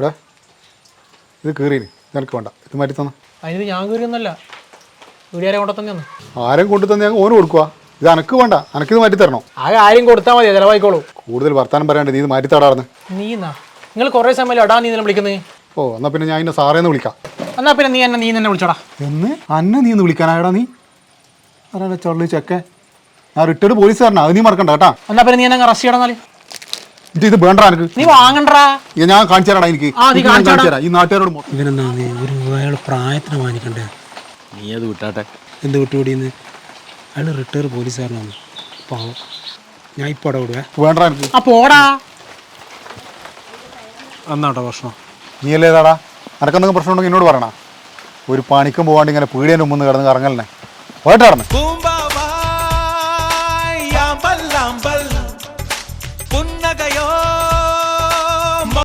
എടാ ഇത് കീറീന്. നിനക്ക് വേണ്ട. ഇത് മാറ്റി തന്ന. അതിന് ഞാൻ കീറിയൊന്നല്ല. വീടുകാരെ കൊണ്ടു തന്നെ ആരും കൊണ്ടു തന്നെ ഞങ്ങൾ ഓന് കൊടുക്കുക ഇത് അനക്ക് വേണ്ട. അനക്കിത് മാറ്റി തരണോ? ആ കാര്യം കൊടുത്താൽ മതി ചിലവായിക്കോളൂ. കൂടുതൽ വർത്താനം പറയാണ്ട് നീ ഇത് മാറ്റി തടാർന്ന്. നീ എന്നാ നിങ്ങൾ കുറേ സമയം അടാ നീ എന്നെ വിളിക്കുന്നത് ഓ എന്നാ പിന്നെ ഞാൻ എന്നെ സാറേന്ന് വിളിക്കാം. എന്നാ പിന്നെ നീ എന്നെ നീ തന്നെ വിളിച്ചോടാ. എന്ന്? അന്നെ നീ ഒന്ന് വിളിക്കാനായടാ നീ? അറിയാ ചള്ളി ചെക്കെ ഞാൻ റിട്ടയർഡ് പോലീസുകാരനാ. അത് നീ മറക്കണ്ട കേട്ടാ. എന്നാ പിന്നെ നീ എന്നെ അറസ്റ്റ് ചെയ്യണമെന്നാൽ ഇത് വേണ്ട എനിക്ക്. നീ വാങ്ങണ്ടാ ഇത് ഞാൻ കാണിച്ചു തരാടാ എനിക്ക്. ആ, നീ ഇത് ഞാൻ കാണിച്ചു തരാം. ഈ നാട്ടുകാരോട് മൊ- ഇവനെന്താ നീ? ഒരു അയാൾ പ്രായത്തിന് മാനിക്കണ്ടേ? നീ അത് വിട്ടാട്ടെ. എന്ത് വിട്ടുകൂടിയെന്ന് അയാൾ റിട്ടയർ പോലീസുകാരനാണ്. പാവം. ഞാൻ ഇപ്പോൾ അവിടെ വിടുവേ. വേണ്ട എനിക്ക്. ആ പോടാ. എന്നാട്ടോ ഭക്ഷണം നീ അല്ലേ ഏതാടാ അനക്കെന്തെങ്കിലും പ്രശ്നം ഉണ്ടെങ്കിൽ എന്നോട് പറയണ. ഒരു പണിക്കും പോകാണ്ട് ഇങ്ങനെ പീടിയന്റെ മുമ്പ് കിടന്ന് കറങ്ങലിനെ. കൂമ്പ புன்னகையோ